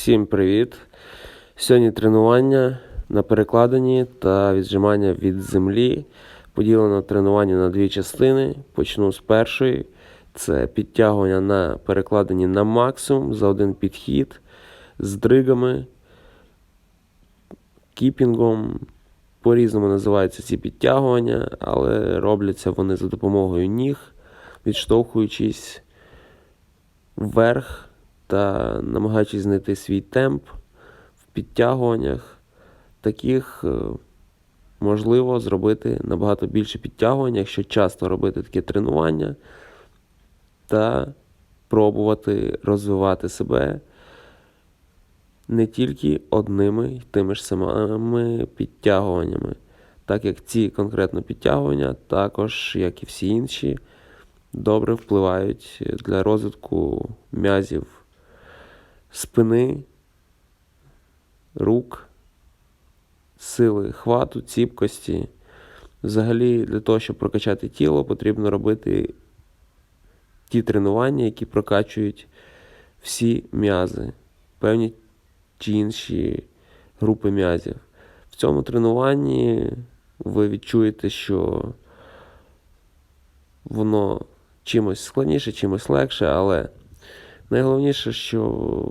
Всім привіт! Сьогодні тренування на перекладині та віджимання від землі. Поділено тренування на дві частини. Почну з першої. Це підтягування на перекладині на максимум за один підхід з дригами, кіпінгом. По-різному називаються ці підтягування, але робляться вони за допомогою ніг, відштовхуючись вверх та намагаючись знайти свій темп в підтягуваннях. Таких е, можливо зробити набагато більше підтягувань, якщо часто робити таке тренування та пробувати розвивати себе не тільки одними й тими ж самими підтягуваннями, так як ці конкретно підтягування, також, як і всі інші, добре впливають для розвитку м'язів спини, рук, сили хвату, ціпкості. Взагалі, для того, щоб прокачати тіло, потрібно робити ті тренування, які прокачують всі м'язи, певні чи інші групи м'язів. В цьому тренуванні ви відчуєте, що воно чимось складніше, чимось легше, але найголовніше, що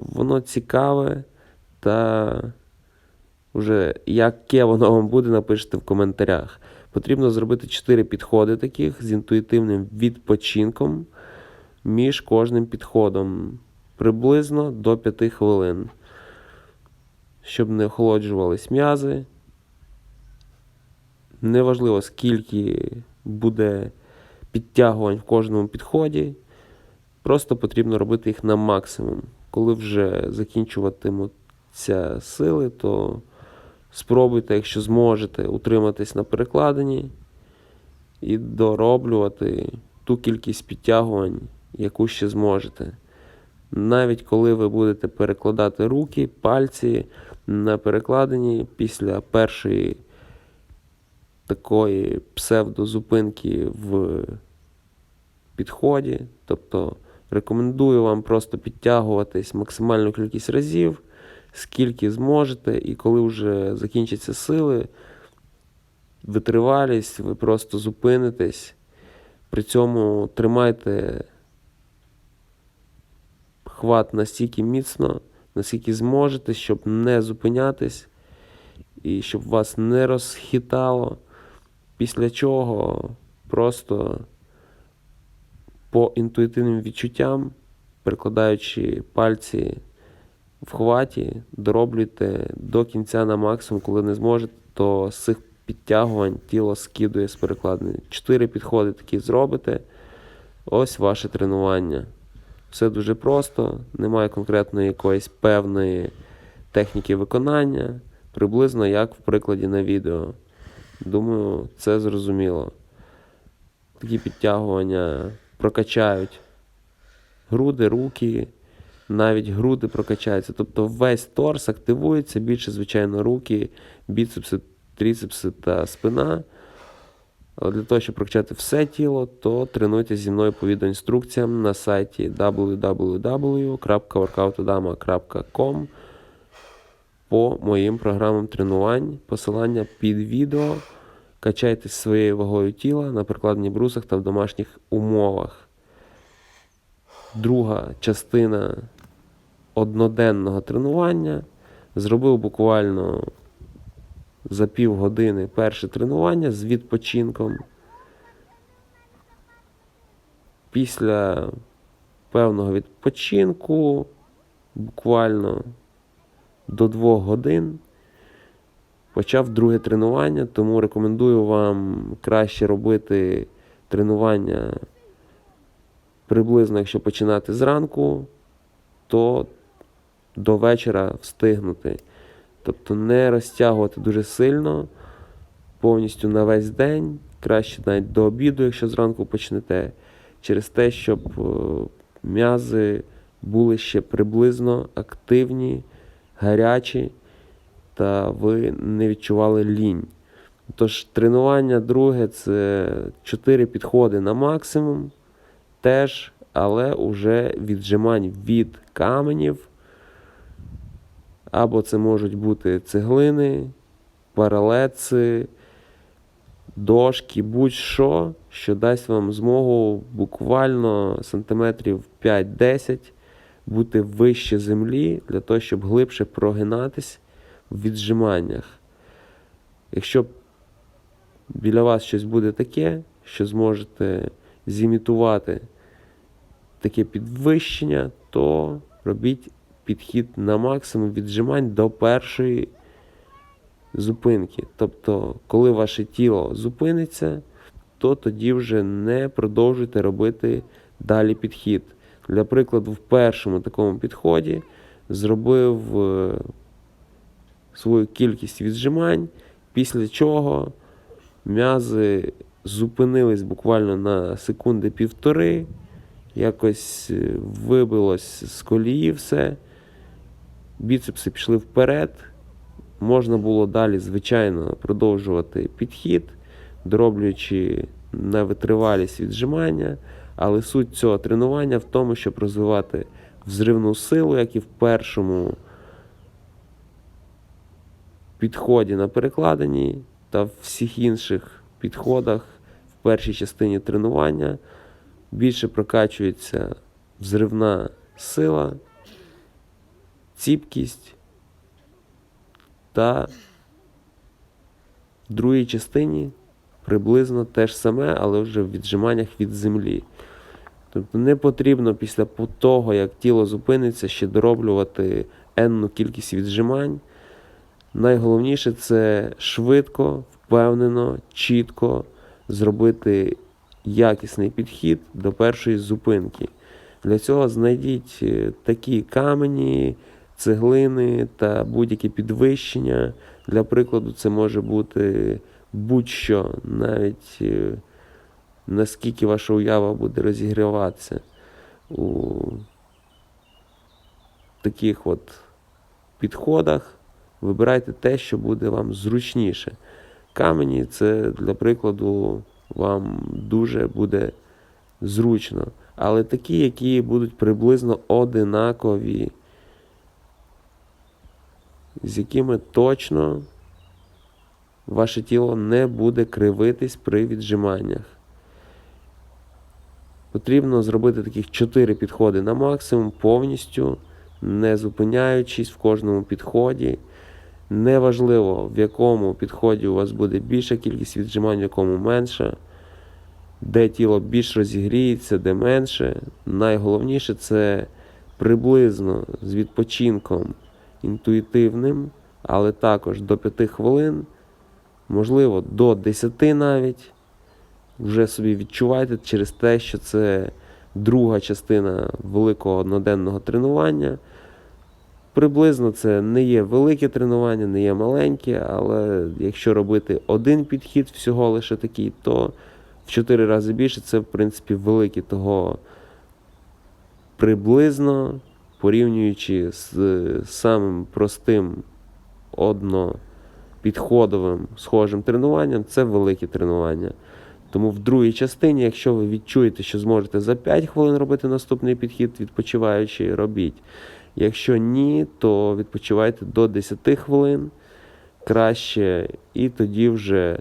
воно цікаве та вже яке воно вам буде, напишіть в коментарях. Потрібно зробити 4 підходи таких з інтуїтивним відпочинком між кожним підходом приблизно до 5 хвилин, щоб не охолоджувались м'язи. Неважливо, скільки буде підтягувань в кожному підході. Просто потрібно робити їх на максимум. Коли вже закінчуватимуться сили, то спробуйте, якщо зможете, утриматись на перекладині і дороблювати ту кількість підтягувань, яку ще зможете. Навіть коли ви будете перекладати руки, пальці на перекладині після першої такої псевдозупинки в підході, тобто Рекомендую вам просто підтягуватись максимальну кількість разів, скільки зможете, і коли вже закінчаться сили, витривалість, ви просто зупинитесь. При цьому тримайте хват настільки міцно, наскільки зможете, щоб не зупинятись і щоб вас не розхитало. Після чого просто по інтуїтивним відчуттям, перекладаючи пальці в хваті, дороблюйте до кінця на максимум, коли не зможете, то з цих підтягувань тіло скидує з перекладини. Чотири підходи такі зробите. Ось ваше тренування. Все дуже просто, немає конкретної якоїсь певної техніки виконання, приблизно як в прикладі на відео. Думаю, це зрозуміло. Такі підтягування прокачають груди, руки, навіть груди прокачаються. Тобто весь торс активується, більше, звичайно, руки, біцепси, тріцепси та спина. Але для того, щоб прокачати все тіло, то тренуйтесь зі мною по відеоінструкціям на сайті www.workoutodama.com по моїм програмам тренувань. Посилання під відео. Качайтесь своєю вагою тіла на прикладних брусах та в домашніх умовах. Друга частина одноденного тренування. Зробив буквально за півгодини перше тренування з відпочинком. Після певного відпочинку, буквально до двох годин почав друге тренування, тому рекомендую вам краще робити тренування приблизно, якщо починати зранку, то до вечора встигнути. Тобто не розтягувати дуже сильно, повністю на весь день, краще навіть до обіду, якщо зранку почнете, через те, щоб м'язи були ще приблизно активні, гарячі та ви не відчували лінь. Тож, тренування друге це 4 підходи на максимум, теж, але вже віджимань від каменів Або це можуть бути цеглини, паралеци, дошки, будь-що, що дасть вам змогу буквально сантиметрів 5-10 бути вище землі для того, щоб глибше прогинатись в віджиманнях. Якщо біля вас щось буде таке, що зможете зімітувати таке підвищення, то робіть підхід на максимум віджимань до першої зупинки. Тобто, коли ваше тіло зупиниться, то тоді вже не продовжуйте робити далі підхід. Для прикладу, в першому такому підході зробив е, свою кількість віджимань, після чого м'язи зупинились буквально на секунди півтори, якось е, вибилось з колії все, біцепси пішли вперед. Можна було далі, звичайно, продовжувати підхід, дроблюючи на витривалість віджимання, але суть цього тренування в тому, щоб розвивати взривну силу, як і в першому підході на перекладині та в всіх інших підходах в першій частині тренування більше прокачується взривна сила, ціпкість та в другій частині приблизно те ж саме, але вже в віджиманнях від землі. Тобто не потрібно після того, як тіло зупиниться, ще дороблювати енну кількість віджимань. Найголовніше це швидко, впевнено, чітко зробити якісний підхід до першої зупинки. Для цього знайдіть е, такі камені, цеглини та будь-які підвищення. Для прикладу, це може бути будь-що, навіть е, наскільки ваша уява буде розігріватися у таких от підходах. Вибирайте те, що буде вам зручніше. Камені це, для прикладу, вам дуже буде зручно. Але такі, які будуть приблизно одинакові, з якими точно ваше тіло не буде кривитись при віджиманнях. Потрібно зробити таких 4 підходи на максимум, повністю, не зупиняючись в кожному підході. Неважливо, в якому підході у вас буде більша кількість віджимань, в якому менша, де тіло більш розігріється, де менше. Найголовніше це приблизно з відпочинком інтуїтивним, але також до 5 хвилин, можливо, до 10 навіть. Вже собі відчувайте через те, що це друга частина великого одноденного тренування. Приблизно це не є велике тренування, не є маленьке, але якщо робити один підхід всього лише такий, то в 4 рази більше це, в принципі, великий того приблизно порівнюючи з самим простим однопідходовим схожим тренуванням, це велике тренування. Тому в другій частині, якщо ви відчуєте, що зможете за 5 хвилин робити наступний підхід, відпочиваючи, робіть. Якщо ні, то відпочивайте до 10 хвилин краще, і тоді вже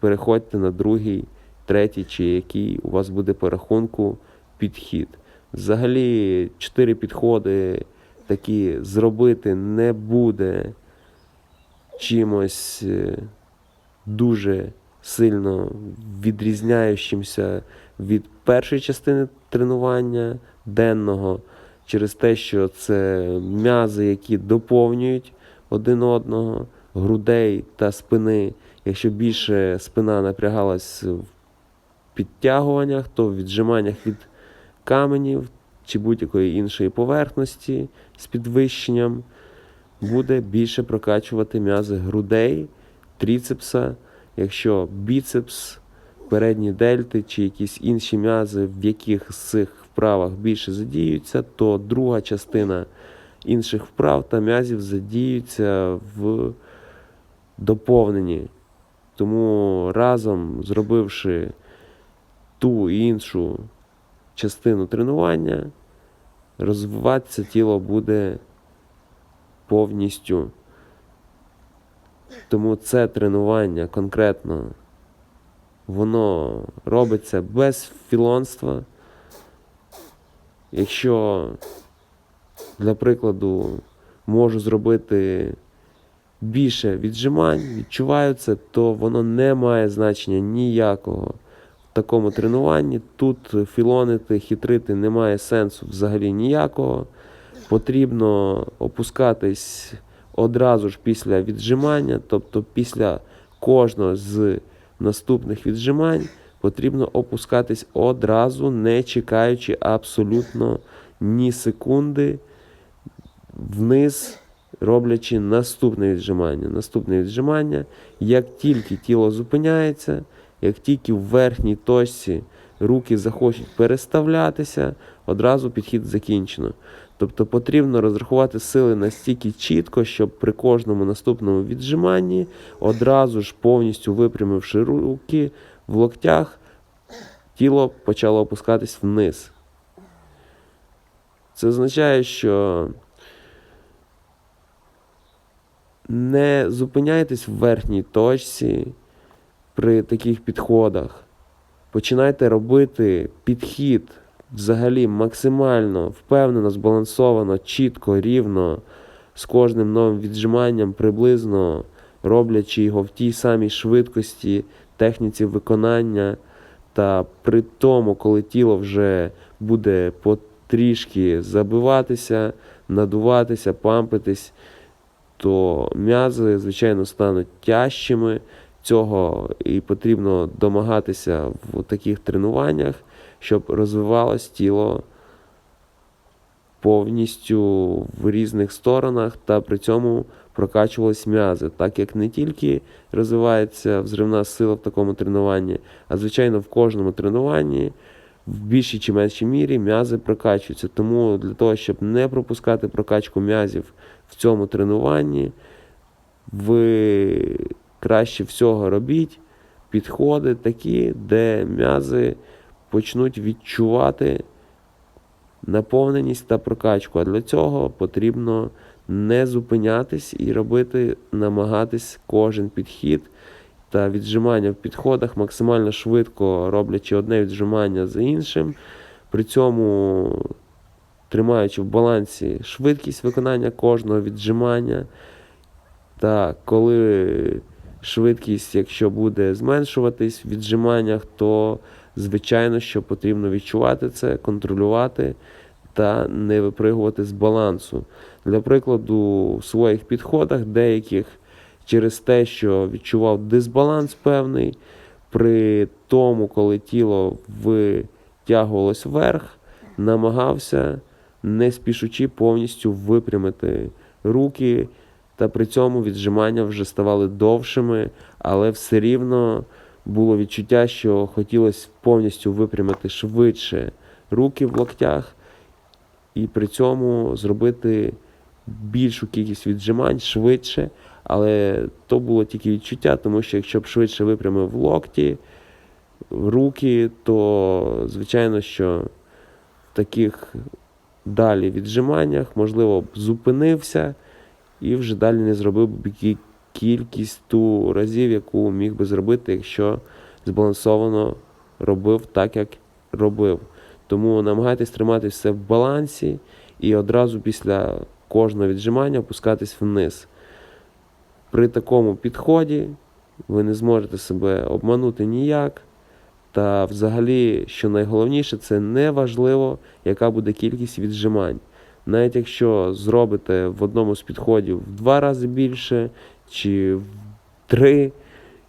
переходьте на другий, третій, чи який у вас буде по рахунку підхід. Взагалі, 4 підходи такі зробити не буде чимось е, дуже сильно відрізняючимся від першої частини тренування денного через те, що це м'язи, які доповнюють один одного, грудей та спини. Якщо більше спина напрягалась в підтягуваннях, то в віджиманнях від каменів чи будь-якої іншої поверхності з підвищенням буде більше прокачувати м'язи грудей, тріцепса, якщо біцепс, передні дельти чи якісь інші м'язи, в яких з цих вправах більше задіються, то друга частина інших вправ та м'язів задіються в доповненні. Тому разом зробивши ту і іншу частину тренування, розвиватися тіло буде повністю. Тому це тренування конкретно, воно робиться без філонства. Якщо, для прикладу, можу зробити більше віджимань, відчуваю це, то воно не має значення ніякого в такому тренуванні. Тут філонити, хитрити немає сенсу взагалі ніякого. Потрібно опускатись одразу ж після віджимання, тобто після кожного з наступних віджимань потрібно опускатись одразу, не чекаючи абсолютно ні секунди вниз, роблячи наступне віджимання. Наступне віджимання, як тільки тіло зупиняється, як тільки в верхній точці руки захочуть переставлятися, одразу підхід закінчено. Тобто потрібно розрахувати сили настільки чітко, щоб при кожному наступному віджиманні, одразу ж повністю випрямивши руки в локтях, тіло почало опускатись вниз. Це означає, що не зупиняйтесь в верхній точці при таких підходах. Починайте робити підхід взагалі максимально впевнено, збалансовано, чітко, рівно, з кожним новим віджиманням, приблизно роблячи його в тій самій швидкості, техніці виконання. Та при тому, коли тіло вже буде потрішки забиватися, надуватися, пампитись, то м'язи, звичайно, стануть тяжчими. Цього і потрібно домагатися в таких тренуваннях, щоб розвивалось тіло повністю в різних сторонах та при цьому прокачувались м'язи, так як не тільки розвивається взривна сила в такому тренуванні, а звичайно в кожному тренуванні в більшій чи меншій мірі м'язи прокачуються. Тому для того, щоб не пропускати прокачку м'язів в цьому тренуванні, ви краще всього робіть підходи такі, де м'язи почнуть відчувати наповненість та прокачку. А для цього потрібно не зупинятись і робити, намагатись кожен підхід та віджимання в підходах максимально швидко роблячи одне віджимання за іншим. При цьому тримаючи в балансі швидкість виконання кожного віджимання. Та коли швидкість, якщо буде зменшуватись в віджиманнях, то звичайно, що потрібно відчувати це, контролювати та не випригувати з балансу. Для прикладу, в своїх підходах деяких через те, що відчував дисбаланс певний, при тому, коли тіло витягувалось вверх, намагався, не спішучи повністю випрямити руки. Та при цьому віджимання вже ставали довшими, але все рівно було відчуття, що хотілося повністю випрямити швидше руки в локтях, і при цьому зробити більшу кількість віджимань швидше. Але то було тільки відчуття, тому що якщо б швидше випрямив локті, руки, то звичайно, що в таких далі віджиманнях, можливо, б зупинився і вже далі не зробив б кількість ту разів, яку міг би зробити, якщо збалансовано робив так, як робив. Тому намагайтесь тримати все в балансі і одразу після кожного віджимання опускатись вниз. При такому підході ви не зможете себе обманути ніяк. Та взагалі, що найголовніше, це не важливо, яка буде кількість віджимань. Навіть якщо зробите в одному з підходів в два рази більше чи в три,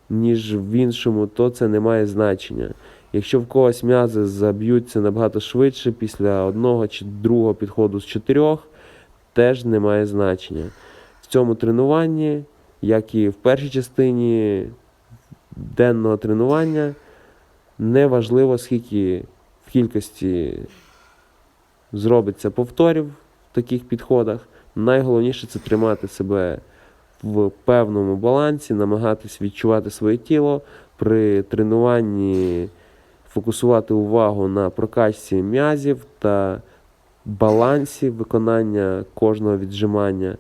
ніж в іншому, то це не має значення. Якщо в когось м'язи заб'ються набагато швидше після одного чи другого підходу з чотирьох, теж не має значення. В цьому тренуванні, як і в першій частині денного тренування, не важливо, скільки в кількості зробиться повторів в таких підходах. Найголовніше це тримати себе в певному балансі, намагатись відчувати своє тіло при тренуванні, фокусувати увагу на прокачці м'язів та балансі виконання кожного віджимання.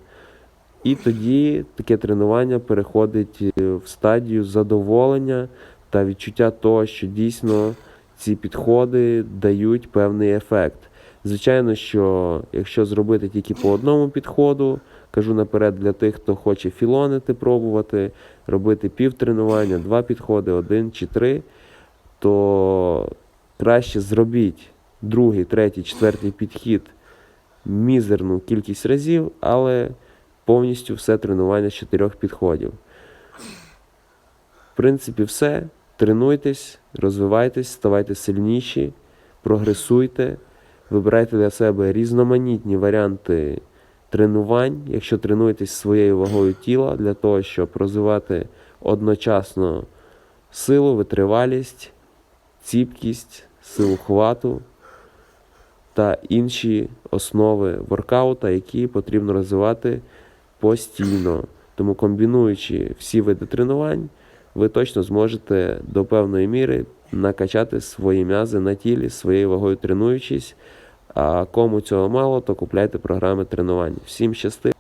І тоді таке тренування переходить е, в стадію задоволення та відчуття того, що дійсно ці підходи дають певний ефект. Звичайно, що якщо зробити тільки по одному підходу, кажу наперед для тих, хто хоче філонити, пробувати, робити півтренування, два підходи, один чи три, то краще зробіть другий, третій, четвертий підхід мізерну кількість разів, але повністю все тренування з чотирьох підходів. В принципі, все. Тренуйтесь, розвивайтесь, ставайте сильніші, прогресуйте, вибирайте для себе різноманітні варіанти тренувань, якщо тренуєтесь своєю вагою тіла для того, щоб розвивати одночасно силу, витривалість, ціпкість, силу хвату та інші основи воркаута, які потрібно розвивати постійно. Тому комбінуючи всі види тренувань, ви точно зможете до певної міри накачати свої м'язи на тілі своєю вагою тренуючись. А кому цього мало, то купляйте програми тренувань. Всім щасти!